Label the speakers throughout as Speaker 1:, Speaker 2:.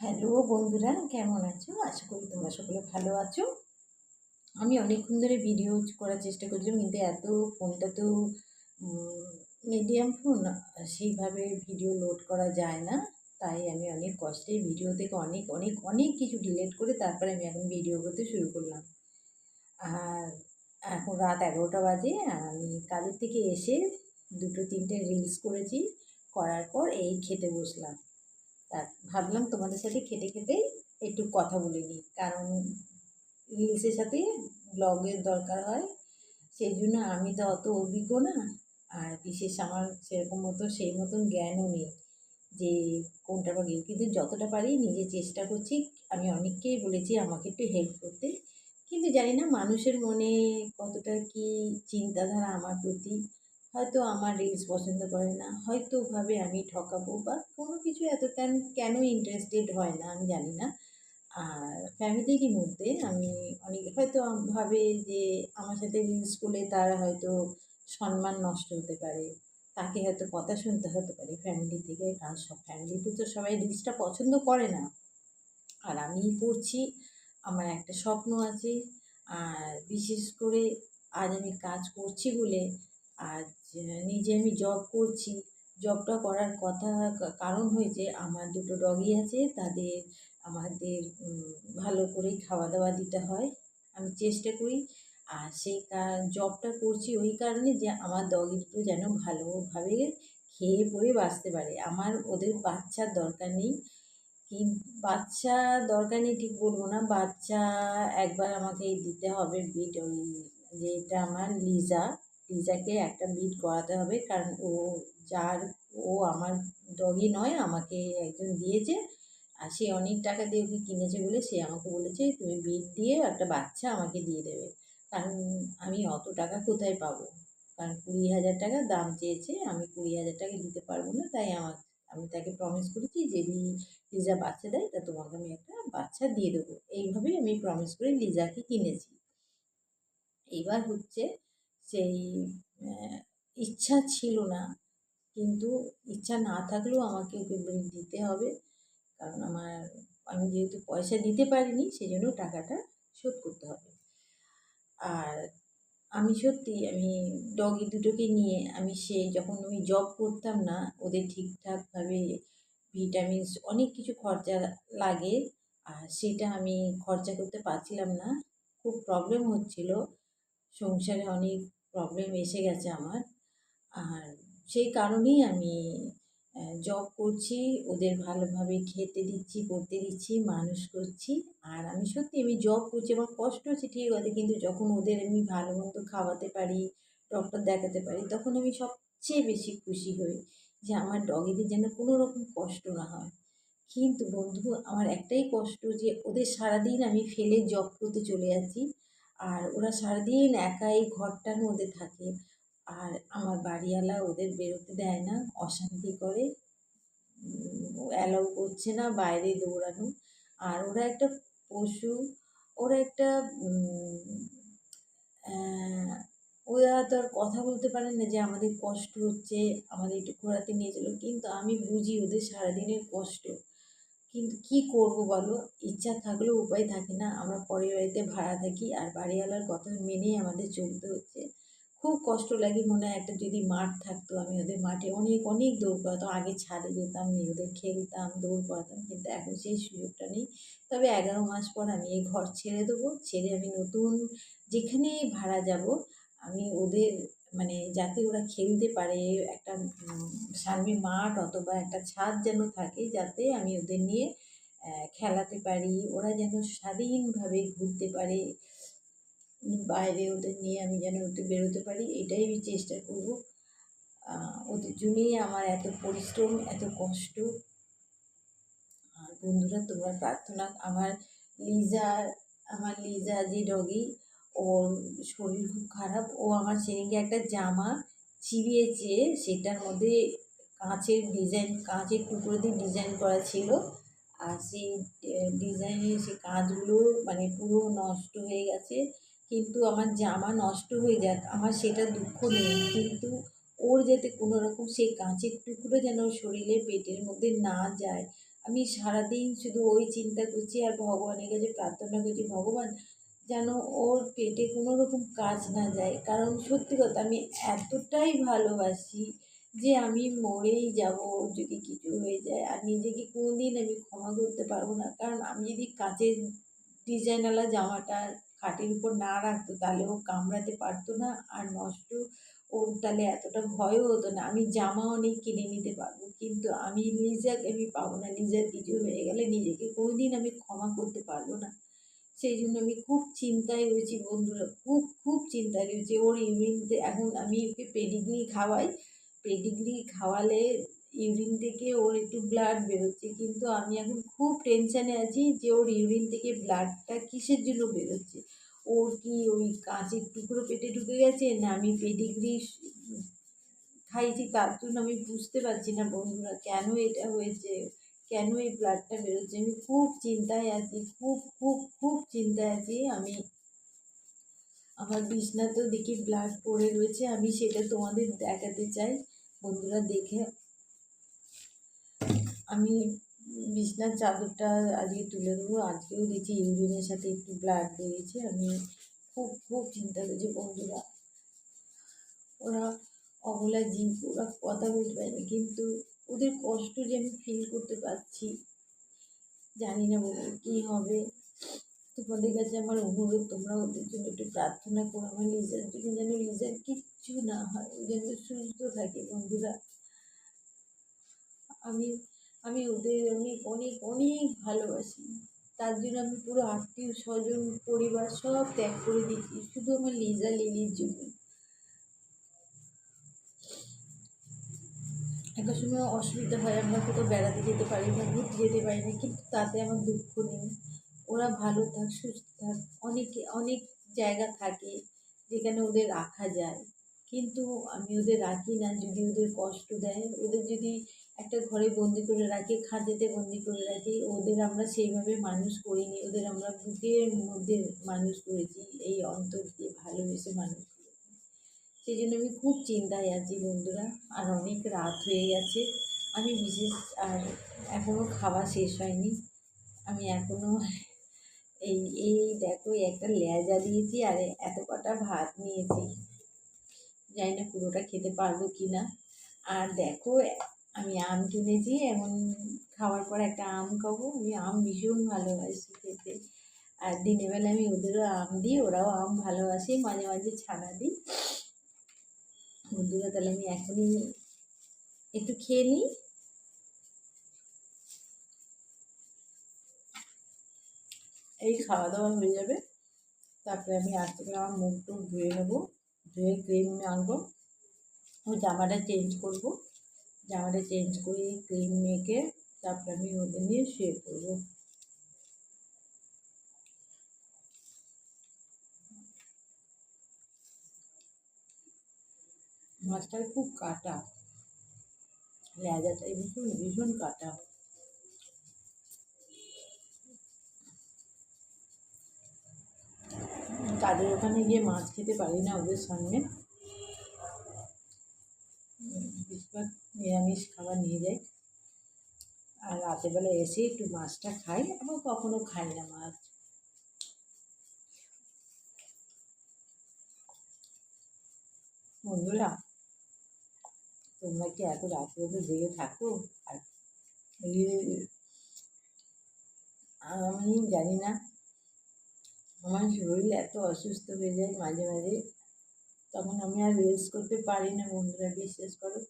Speaker 1: Hello বন্ধুরা, কেমন আছো? আশা করি তোমরা সকলে ভালো আছো। আমি অনেকক্ষণ ধরে ভিডিও করার চেষ্টা করছিলাম, কিন্তু এত ফোনটা তো মিডিয়াম ফোন সেইভাবে ভিডিও লোড করা যায় না। তাই আমি অনেক কষ্টে ভিডিও থেকে অনেক অনেক অনেক কিছু ডিলিট করে তারপরে আমি এখন ভিডিও করতে শুরু করলাম। আর এখন রাত এগারোটা বাজে, আর আমি কাজের থেকে এসে দুটো, তিনটে রিলস করেছি, করার পর এই খেতে বসলাম। তা ভাবলাম তোমাদের সাথে খেতে খেতে একটু কথা বলে নিই। কারণ রিলসের সাথে ব্লগের দরকার হয়, সেই জন্য আমি তো অত অভিজ্ঞ না। আর বিশেষ আমার সেরকম মতো সেই মতন জ্ঞানও নেই যে কোনটা বা কিন্তু যতটা পারি নিজে চেষ্টা করছি, আমি অনেককেই বলেছি আমাকে একটু হেল্প করতে। কিন্তু জানি না মানুষের মনে কতটা কি চিন্তাধারা আমার প্রতি হয়তো আমার রিলস পছন্দ করে না, হয়তো ভাবে আমি ঠকাবো বা কোনো কিছু এত কেন কেন ইন্টারেস্টেড হয় না, আমি জানি না। আর ফ্যামিলিরই মধ্যে আমি অনেক, হয়তো ভাবে যে আমার সাথে রিলস করলে তার হয়তো সম্মান নষ্ট হতে পারে, তাকে হয়তো কথা শুনতে হতে পারে ফ্যামিলি থেকে, কারণ সব ফ্যামিলিতে তো সবাই রিলসটা পছন্দ করে না। আর আমি করছি, আমার একটা স্বপ্ন আছে, আর বিশেষ করে আজ আমি কাজ করছি বলে আজ নিজে আমি জব করছি। জবটা করার কথা কারণ হয়েছে আমার দুটো ডগি আছে, তাদের, আমাদের ভালো করেই খাওয়া দাওয়া দিতে হয়। আমি চেষ্টা করি। আর সেই জবটা করছি ওই কারণে যে, আমার ডগি দুটো যেন ভালোভাবে খেয়ে পরে বাঁচতে পারে। আমার ওদের বাচ্চার দরকার নেই। কিন্তু বাচ্চা দরকার নেই ঠিক বলব না। বাচ্চা একবার আমাকে দিতে হবে বিট যেটা আমার লিজা লিজাকে একটা বিট করাতে হবে, কারণ ও যার, ও আমার ডগি নয়, আমাকে একজন দিয়েছে। আর সে অনেক টাকা দিয়ে ওকে কিনেছে বলে সে আমাকে বলেছে, তুমি বিট দিয়ে একটা বাচ্চা আমাকে দিয়ে দেবে। কারণ আমি অত টাকা কোথায় পাবো? কারণ কুড়ি হাজার টাকা দাম চেয়েছে, আমি কুড়ি হাজার টাকা দিতে পারব না, তাই আমার, আমি তাকে প্রমিস করেছি, যদি লিজা বাচ্চা দেয়, তা তোমাকে আমি একটা বাচ্চা দিয়ে দেবো। এইভাবেই আমি প্রমিস করে লিজাকে কিনেছি। এইবার হচ্ছে সেই ইচ্ছা ছিল না। কিন্তু ইচ্ছা না থাকলেও আমাকে ওকে দিতে হবে। কারণ আমার, আমি যেহেতু পয়সা দিতে পারিনি সেই জন্য টাকাটা শোধ করতে হবে। আর আমি সত্যি, আমি ডগি দুটোকে নিয়ে, আমি সে যখন আমি জব করতাম না, ওদের ঠিকঠাকভাবে ভিটামিনস অনেক কিছু খরচা লাগে, আর সেটা আমি খরচা করতে পারছিলাম না। খুব প্রবলেম হচ্ছিল। সংসারে অনেক প্রবলেম এসে গেছে আমার। আর সেই কারণেই আমি জব করছি, ওদের ভালোভাবে খেতে দিচ্ছি পড়তে দিচ্ছি, মানুষ করছি। আর আমি সত্যি আমি জব করছি, আমার কষ্ট হচ্ছে ঠিক আছে কিন্তু যখন ওদের আমি ভালো মন্দ খাওয়াতে পারি ডক্টর দেখাতে পারি, তখন আমি সবচেয়ে বেশি খুশি হই যে আমার ডগিদের যেন কোনো রকম কষ্ট না হয়। কিন্তু বন্ধু, আমার একটাই কষ্ট যে ওদের সারাদিন আমি ফেলে জব করতে চলে যাচ্ছি। আর ওরা সারাদিন একাই ঘরটার মধ্যে থাকে। আর আমার বাড়িওয়ালা ওদের বেরোতে দেয় না, অশান্তি করে। অ্যালাউ করছে না বাইরে দৌড়ানো। আর ওরা একটা পশু, ওরা একটা ওরা তো আর কথা বলতে পারে না যে আমাদের কষ্ট হচ্ছে, আমাদের একটু ঘোরাতে নিয়ে চলো। কিন্তু আমি বুঝি ওদের সারাদিনের কষ্ট। কিন্তু কী করব বলো? ইচ্ছা থাকলেও উপায় থাকে না। আমরা পরের বাড়িতে ভাড়া থাকি আর বাড়িওয়ালার কথা মেনেই আমাদের চলতে হচ্ছে। খুব কষ্ট লাগে মনে হয় একটা যদি মাঠ থাকতো, আমি ওদের মাঠে অনেক অনেক দৌড় করাতাম। আগে ছাদে যেতাম নিয়ে ওদের খেলতাম, দৌড় করাতাম, কিন্তু এখন সেই সুযোগটা নেই। তবে এগারো মাস পর আমি এই ঘর ছেড়ে দেবো। ছেড়ে আমি নতুন যেখানে ভাড়া যাব, আমি ওদের মানে যাতে ওরা খেলতে পারে, একটা সামনে মাঠ অথবা একটা ছাদ যেন থাকে যাতে আমি ওদের নিয়ে খেলাতে পারি, ওরা যেন স্বাধীনভাবে ঘুরতে পারে, বাইরে ওদের নিয়ে আমি যেন ওদের বেরোতে পারি, এটাই আমি চেষ্টা করব। ওদের জন্যই আমার এত পরিশ্রম, এত কষ্ট। আর বন্ধুরা, তোমরা প্রার্থনা, আমার লিজা আমার লিজা যে ডগি ওর শরীর খুব খারাপ, ও আমার সেদিনকে একটা জামা চিবিয়েছে সেটার মধ্যে কাঁচের ডিজাইন কাঁচের টুকরো দিয়ে ডিজাইন করা ছিল। আর সেই ডিজাইনের সেই কাঁচগুলো মানে পুরো নষ্ট হয়ে গেছে। কিন্তু আমার জামা নষ্ট হয়ে যাক, আমার সেটা দুঃখ নেই। কিন্তু ওর যাতে কোনো রকম সেই কাঁচের টুকরো যেন শরীরে, পেটের মধ্যে না যায়, আমি সারাদিন শুধু ওই চিন্তা করছি, আর ভগবানের কাছে প্রার্থনা করছি, ভগবান যেন ওর পেটে কোনো রকম কাজ না যায়। কারণ সত্যি কথা আমি এতটাই ভালোবাসি যে আমি মরেই যাব যদি কিছু হয়ে যায়। আর নিজেকে কোনো দিন আমি ক্ষমা করতে পারব না। কারণ আমি যদি কাঁচের ডিজাইনওয়ালা জামাটা খাটের উপর না রাখতো, তাহলে ও কামড়াতে পারতো না আর নষ্ট ওর তাহলে এতটা ভয়ও হতো না। আমি জামা অনেক কিনে নিতে পারব, কিন্তু আমি লিজাকে আমি পাবো না। লিজার কিছু হয়ে গেলে নিজেকে কোনো দিন আমি ক্ষমা করতে পারব না। সেই জন্য আমি খুব চিন্তায় রয়েছি বন্ধুরা, খুব খুব চিন্তায় রয়েছি ওর ইউরিনতে এখন আমি ওকে পেডিগ্রি খাওয়াই। পেডিগ্রি খাওয়ালে ইউরিন থেকে ওর একটু ব্লাড বেরোচ্ছে, কিন্তু আমি এখন খুব টেনশানে আছি যে ওর ইউরিন থেকে ব্লাডটা কিসের জন্য বেরোচ্ছে? ওর কি ওই কাঁচের টুকরো পেটে ঢুকে গেছে না আমি পেডিগ্রি খাইছি তার জন্য আমি বুঝতে পারছি না বন্ধুরা, কেন এটা হয়েছে? কেন এই ব্লাডটা বেরোচ্ছে? আমি খুব চিন্তায় আছি, খুব খুব খুব চিন্তায় আছি। আমি, আমার বিছনা তো দেখি ব্লাড পড়ে রয়েছে, আমি সেটা তোমাদের দেখাতে চাই। বন্ধুরা, দেখে। আমি বিছনার চাদরটা আজকে তুলে দেবো আজকেও দেখছি ইউরিনের সাথে একটু ব্লাড বেরিয়েছে। আমি খুব খুব চিন্তা করছি, বন্ধুরা। ওরা অবলা জীব, ওরা কথা বলতে পারে না, কিন্তু ওদের কষ্ট যে আমি ফিল করতে পারছি, জানি না বলে কী হবে। তোমাদের কাছে আমার অনুরোধ, তোমরা ওদের জন্য একটু প্রার্থনা করো। আমার লিজার জন্য যেন লিজার কিচ্ছু না হয় ও যেন সুস্থ থাকে বন্ধুরা। আমি আমি ওদের অনেক অনেক অনেক ভালোবাসি। তার জন্য আমি পুরো আত্মীয় স্বজন, পরিবার সব ত্যাগ করে দিয়েছি। শুধু আমার লিজা লিলির জন্য একটা সময় অসুবিধা হয়, আমরা কোথাও বেড়াতে যেতে পারি না, ঘুরতে যেতে পারি না, কিন্তু তাতে আমার দুঃখ নেই। ওরা ভালো থাক, সুস্থ থাক, অনেকে, অনেক জায়গা থাকে যেখানে ওদের রাখা যায়। কিন্তু আমি ওদের রাখি না, যদি ওদের কষ্ট দেয়, ওদের যদি একটা ঘরে বন্দি করে রাখি, খাঁচাতে বন্দি করে রাখি, ওদের আমরা সেইভাবে মানুষ করিনি, ওদের আমরা বুকের মধ্যে মানুষ করেছি, এই অন্তর দিয়ে ভালোবেসে মানুষ সেই জন্য আমি খুব চিন্তায় আছি বন্ধুরা। আর অনেক রাত হয়ে গেছে। আমি বিশেষ আর এখনও খাওয়া শেষ হয়নি। আমি এখনও এই এই দেখো একটা লেজা দিয়েছি আর এত কটা ভাত নিয়েছি। জানি না পুরোটা খেতে পারব কি না আর দেখো, আমি আম কিনেছি। এমন খাওয়ার পর একটা আম খাব। আমি আম ভীষণ ভালোবাসি খেতে। আর দিনের বেলা আমি ওদেরও আম দিই, ওরাও আম ভালোবাসে, মাঝে মাঝে ছানা দিই। বন্ধুরা, তাহলে আমি এখনই একটু খেয়ে নিই। এই খাওয়া দাওয়া হয়ে যাবে। তারপরে আমি আস্তে করে আমার মুখ টুক ধুয়ে নেব। ধুয়ে ক্রিম আনব। ও জামাটা চেঞ্জ করব। জামাটা চেঞ্জ করে ক্রিম মেখে তারপরে আমি ওদের নিয়ে শুয়ে পড়ব। মাছটা খুব কাটা। লেজাটাই ভীষণ ভীষণ কাটা। তাদের ওখানে গিয়ে মাছ খেতে পারি না ওদের সামনে বেশিরভাগ নিরামিষ খাবার নিয়ে যাই। আর রাতেরবেলা এসে একটু মাছটা খাই। আবার কখনো খাই না মাছ। বন্ধুরা তোমরা কি এত রাত্রে অব্দি জেগে থাকো? আর আমি জানি না। আমার শরীর এত অসুস্থ হয়ে যায় মাঝে মাঝে, তখন আমি আর রেস্ট করতে পারি না বন্ধুরা, বিশ্বাস করো।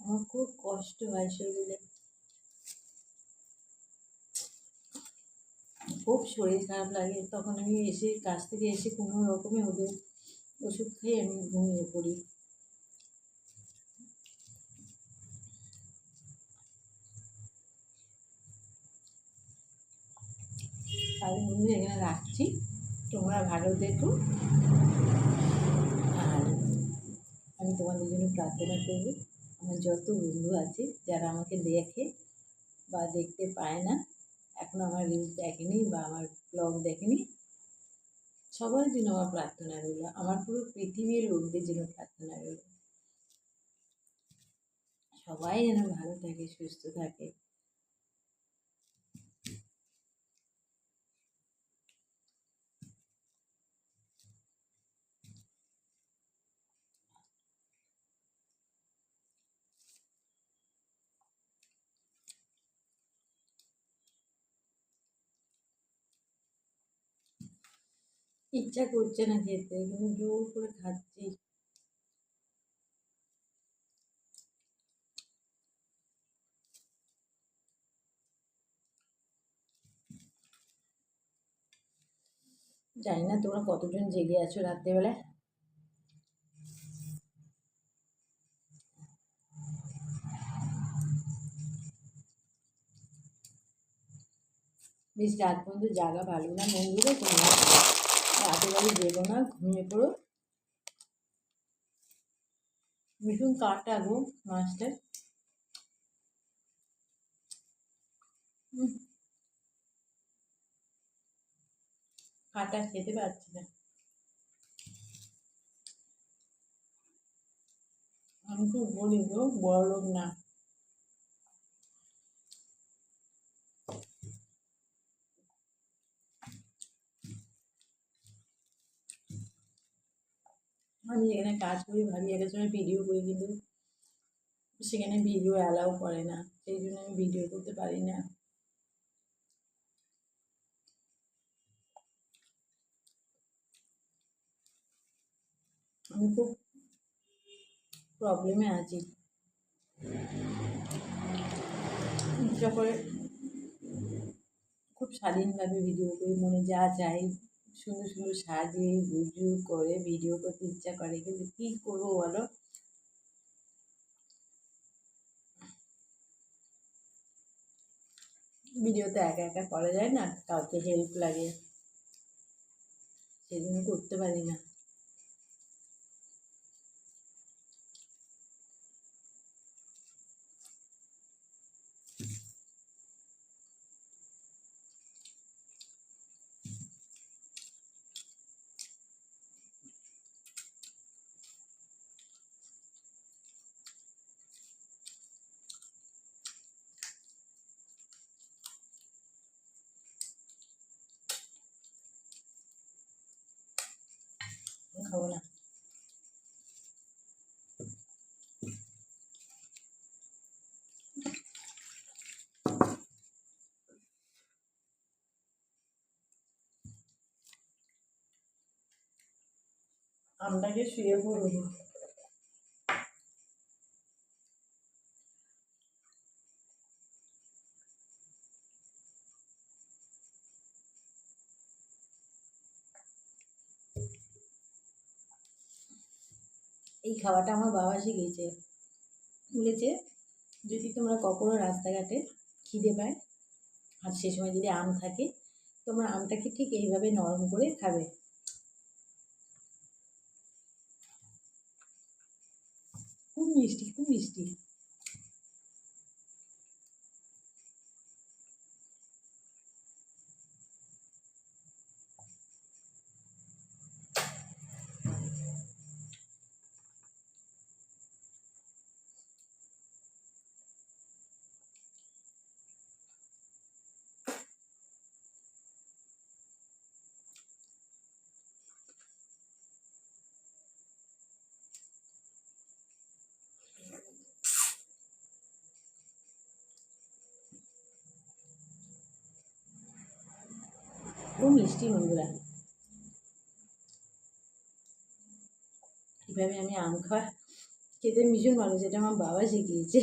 Speaker 1: আমার খুব কষ্ট হয় শরীরে। খুব শরীর খারাপ লাগে। তখন আমি এসে কাছ থেকে এসে কোনো রকমে ওদের ওষুধ খেয়ে আমি ঘুমিয়ে পড়ি। তাহলে বন্ধু এখানে রাখছি। তোমরা ভালো দেখো আর আমি তোমাদের জন্য প্রার্থনা করব, আমার যত বন্ধু আছে যারা আমাকে দেখে বা দেখতে পায় না, এখন আমার রিলস দেখেনি বা আমার ব্লগ দেখেনি, সবার জন্য আমার প্রার্থনা রইল। আমার পুরো পৃথিবীর লোকদের জন্য প্রার্থনা রইল। সবাই যেন ভালো থাকে, সুস্থ থাকে। ইচ্ছা করছে না খেতে, কিন্তু জোর করে খাচ্ছি। জানি না তোমরা কতজন জেগে আছো রাত্রেবেলায়। বেশ রাত পর্যন্ত জাগা ভালো না বন্ধুরা তোমরা বাড়ি যেও না, ঘুমিয়ে পড়ো। ভীষণ কাটা গো মাছটা। কাটা খেতে পারছি না। আমি খুব বলি গো বড় লোক না। আমি যেখানে কাজ করি ভাবি একটা সময় ভিডিও করি কিন্তু সেখানে ভিডিও অ্যালাউ করে না, সেই জন্য আমি ভিডিও করতে পারি না। আমি খুব প্রবলেমে আছি। ইচ্ছা খুব স্বাধীনভাবে ভিডিও করি, মনে যা চাই। সুন্দর সুন্দর সাজিয়ে গুজু করে ভিডিও করতে ইচ্ছা করে, কিন্তু কি করব বলো? ভিডিও তো একা একা করা যায় না? কাউকে হেল্প লাগে। জন্য করতে পারি না। খাব না আমটাকে শুয়ে পড়ব এই খাওয়াটা আমার বাবা শিখেছে বলেছে, যদি তোমরা কখনো রাস্তাঘাটে খিদে পায় আর সে সময় যদি আম থাকে, তোমরা আমটাকে ঠিক এইভাবে নরম করে খাবে। মিষ্টি বন্ধুরা। এভাবে আমি আম খাওয়া খেতে ভীষণ ভালো, যেটা আমার বাবা শিখিয়েছে।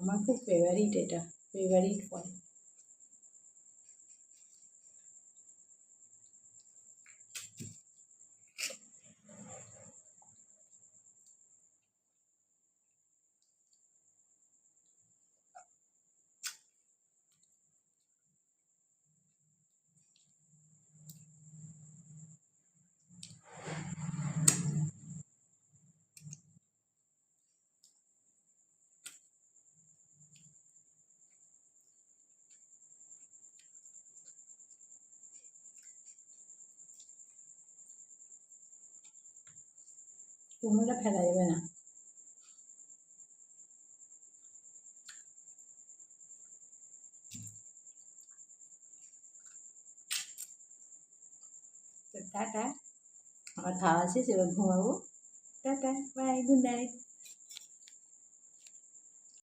Speaker 1: আমার খুব ফেভারিট এটা ফেভারিট ফল। কুমড়োটা ফেলা না। টাটা। আমার খাওয়া শেষ এবার ঘুমাবো। Tata bye good night.